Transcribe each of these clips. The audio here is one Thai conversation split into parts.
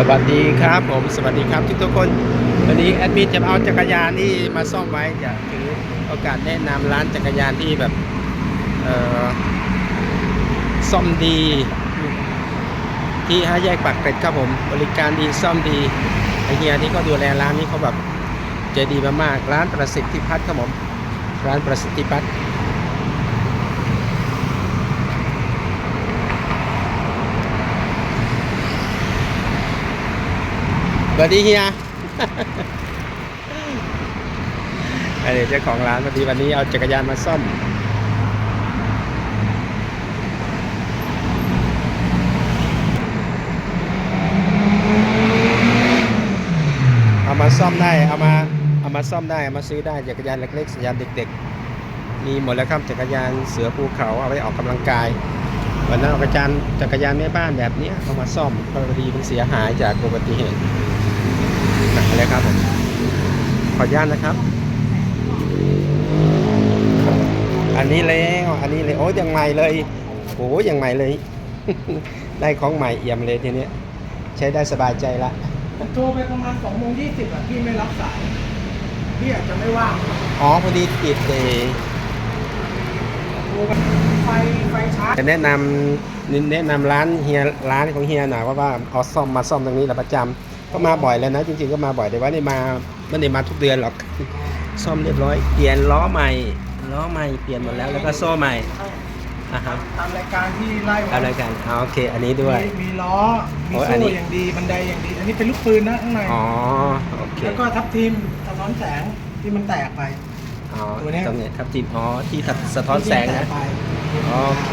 สวัสดีครับผมสวัสดีครับทุกทุกคนวันนี้แอดมินจะเอาจักรยานที่มาซ่อมไว้จะถือโอกาสแนะนำร้านจักรยานที่แบบซ่อมดี ที่ห้าแยกปากเกร็ดครับผมบริการดีซ่อมดีไอเฮียที่เขาดูแลร้านนี้เขาแบบใจดีมากๆร้านประสิทธิพัฒน์ครับผมร้านประสิทธิพัฒน์ สวัสดีเฮียไอเดี๋ยวเจ้าของร้านพอดีวันนี้เอาจักรยานมาซ่อม เอามาซ่อมได้ เอามา เอามาซ่อมได้ เอามาซื้อได้ จักรยานเล็กๆสัญญาณเด็ก ๆ มีหมดแล้วครับจักรยานเสือภูเขาเอาไว้ออกกำลังกาย วันนั้นเอาจักรยานจักรยานแม่บ้านแบบนี้เอามาซ่อมพอดีมันเสียหายจากอุบัติเหตุ หนักเลยครับผม ขออนุญาตนะครับ อันนี้แล้วอันนี้เลยโอ้ยังใหม่เลยโอ้ยังใหม่เลย ได้ของใหม่เอี่ยมเลยทีเนี้ยใช้ได้สบายใจละผมโทรไปประมาณสองโมงยี่สิบอะพี่ไม่รับสายพี่อาจจะไม่ว่างอ๋อพอดีติดเอโทรไปไฟไฟชาร์จจะแนะนำแนะนำร้านเฮียร้านของเฮียหน่อยว่าว่าเอาซ่อมมาซ่อมตรงนี้แหละประจำ ก็มาบ่อยแล้วนะ จริงๆก็มาบ่อยแต่ว่าได้มาไม่ได้มาทุกเดือนหรอก ซ่อมเรียบร้อย เปลี่ยนล้อใหม่ล้อใหม่เปลี่ยนหมดแล้วแล้วก็โซ่ใหม่นะครับตามรายการที่ไล่ไว้อะไรกันอ๋อโอเค อันนี้ด้วยมีมีล้อมีโอ้ยอันโซ่นี้อย่างดีบันไดอย่างดี อันนี้เป็นลูกปืนนะข้างในอ๋อโอเคแล้วก็ทับทิมสะท้อนแสงที่มันแตกไปอ๋อตัวเนี้ยตรงนี้ครับจีบอ๋อที่สะท้อนแสงที่มันะตกไปโอเค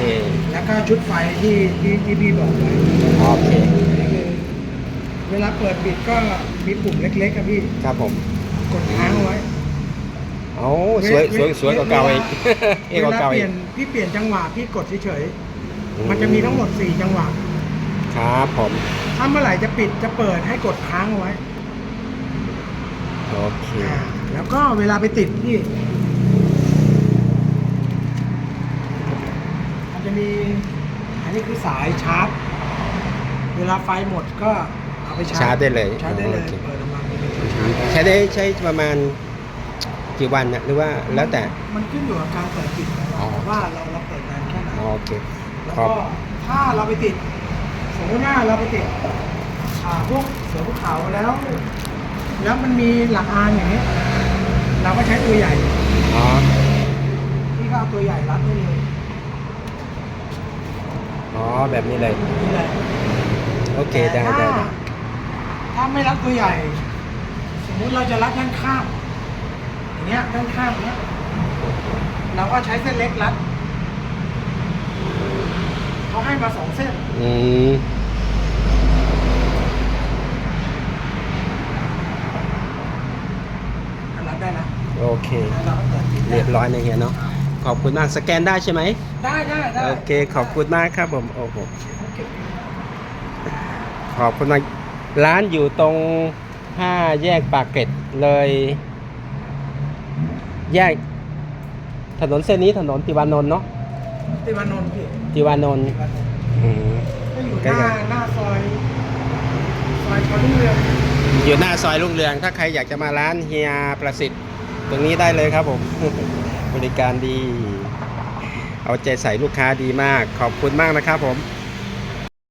แล้วก็ชุดไฟที่ที่ที่พี่บอกไว้โอเคอันนี้คือ เวลาเปิดปิดก็มีปุ่มเล็กๆครับพี่ ครับผม กดค้างไว้โอ้สวยสวยสวยกว่าเก่าอีกเอกเวกว่าลาเก่าเปอีลี่กยนพี่เปลี่ยนจังหวะพี่กดเฉยๆมันจะมีทั้งหมด4จังหวะ ครับผม ถ้าเมื่อไหร่จะปิดจะเปิดให้กดค้างเอาไว้ โอเคอ่าแล้วก็เวลาไปติดพี่มันจะมี อันนี้คือสายชาร์จ เวลาไฟหมดก็ เอาไปชาร์จชาร์จได้เลยชาร์จได้เลยโอเค เปิดออกมาเป็นตัวชาร์จใช้ได้ใช้ประมาณกี่วันนะหรือว่าแล้วแต่ มันขึ้นอยู่กับการเปิดปิดของอ๋อเราว่าเราเราเปิดนานแค่ไหนโอเคแล้วขอบก็ถ้าเราไปติด สมมติว่าเราไปติดอ่าพวกเสือภูเขาแล้ว แล้วมันมีหลักอานอย่างนี้เราก็ใช้ตัวใหญ่อ๋อ พี่ก็เอาตัวใหญ่รัดได้เลยอ๋อแบบนี้เลย นี่แหละโอเค ได้แต่ได้ถ้าได้ ถ้าไม่รัดตัวใหญ่ สมมุติเราจะรัดด้านข้างอย่างเงี้ยด้านข้างเนี้ยเราก็ใช้เส้นเล็กรัดเขาให้มาสองเส้น อืมรัดได้นะโอเค แล้วเราก็เปิดปิดได้เรียบร้อยนะเฮียเนาะขอบคุณมากสแกนได้ใช่ไหมได้ได้ได้โอเค ขอบคุณมากครับผมโอ้โหขอบคุณมาก ร้านอยู่ตรงห้าแยกปากเกร็ดเลย แยก ถนนเส้นนี้ถนนติวานนท์เนาะติวานนท์พี่ติวานนท์ติวานนท์อืมก็อยู่ใกล้หกัน้านหน้าซอยซอยชอรุ่งเรืองอยู่หน้าซอยรุ่งเรือง ถ้าใครอยากจะมาร้านเฮียประสิทธิ์ ตรงนี้ได้เลยครับผม บริการดี เอาใจใส่ลูกค้าดีมาก ขอบคุณมากนะครับผม